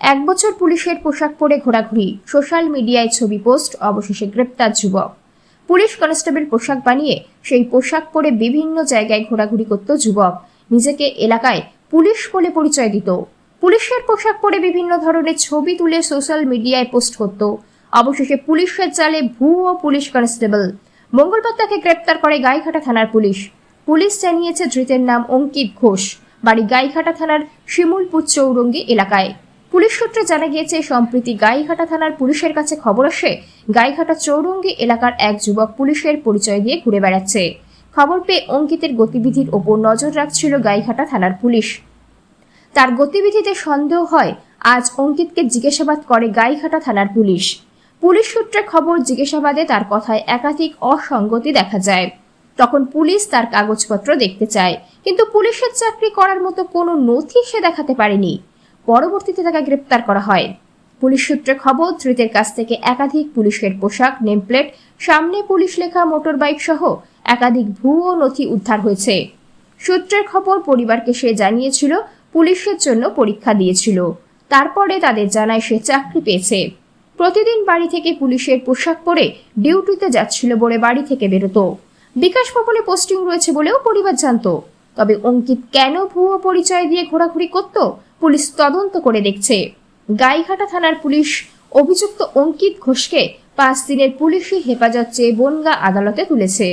এক বছর পুলিশের পোশাক পরে ঘোরাঘুরি, সোশ্যাল মিডিয়ায় ছবি পোস্ট, অবশেষে গ্রেপ্তার যুবক। পুলিশ কনস্টেবল পোশাক বানিয়ে সেই পোশাক পরে বিভিন্ন জায়গায় ঘোরাঘুরি করত যুবক। নিজেকে এলাকায় পুলিশ বলে পরিচয় দিত। পুলিশের পোশাক পরে বিভিন্ন ধরনের ছবি তুলে সোশ্যাল মিডিয়ায় পোস্ট করত। অবশেষে পুলিশের জালে ভুয়ো পুলিশ কনস্টেবল। মঙ্গলবার তাকে গ্রেপ্তার করে গাইঘাটা থানার পুলিশ। পুলিশ জানিয়েছে ধৃতের নাম অঙ্কিত ঘোষ। বাড়ি গাইঘাটা থানার শিমুলপুর চৌরঙ্গি এলাকায়। পুলিশ সূত্রে জানা গিয়েছে, সম্প্রতি গাইঘাটা থানার পুলিশের কাছে খবর আসে, গাইঘাটা চৌরঙ্গি এলাকার এক যুবক পুলিশের পরিচয় দিয়ে ঘুরে বেড়াচ্ছে। খবর পেয়ে অঙ্কিতের গতিবিধির ওপর নজর রাখছিল গাইঘাটা থানার পুলিশ। তার গতিবিধিতে সন্দেহ হয়, আজ অঙ্কিতকে জিজ্ঞাসাবাদ করে গাইঘাটা থানার পুলিশ। পুলিশ সূত্রে খবর, জিজ্ঞাসাবাদে তার কথায় একাধিক অসঙ্গতি দেখা যায়। তখন পুলিশ তার কাগজপত্র দেখতে চায়, কিন্তু পুলিশের চাকরি করার মতো কোনো নথি সে দেখাতে পারেনি। পরবর্তীতে তাকে গ্রেপ্তার করা হয়। পুলিশ সূত্রে খবর, ধৃতের কাছ থেকে একাধিক পুলিশের পোশাক, নেমপ্লেট, সামনে পুলিশ লেখা মোটর বাইক সহ একাধিক ভুয়ো নথি উদ্ধার হয়েছে। সূত্রের খবর, পরিবারকে সে জানিয়েছিল, পুলিশের জন্য পরীক্ষা দিয়েছিল। তারপরে তাদের জানায় সে চাকরি পেয়েছে। প্রতিদিন বাড়ি থেকে পুলিশের পোশাক পরে ডিউটিতে যাচ্ছিল বলে বাড়ি থেকে বেরোতো। বিকাশ ভবনে পোস্টিং রয়েছে বলেও পরিবার জানতো। তবে অঙ্কিত কেন ভুয়ো পরিচয় দিয়ে ঘোরাঘুরি করত, পুলিশ তদন্ত করে দেখছে। গাইঘাটা থানার পুলিশ অভিযুক্ত অঙ্কিত ঘোষকে পাঁচ দিনের পুলিশি হেফাজত চেয়ে বনগা আদালতে তুলেছে।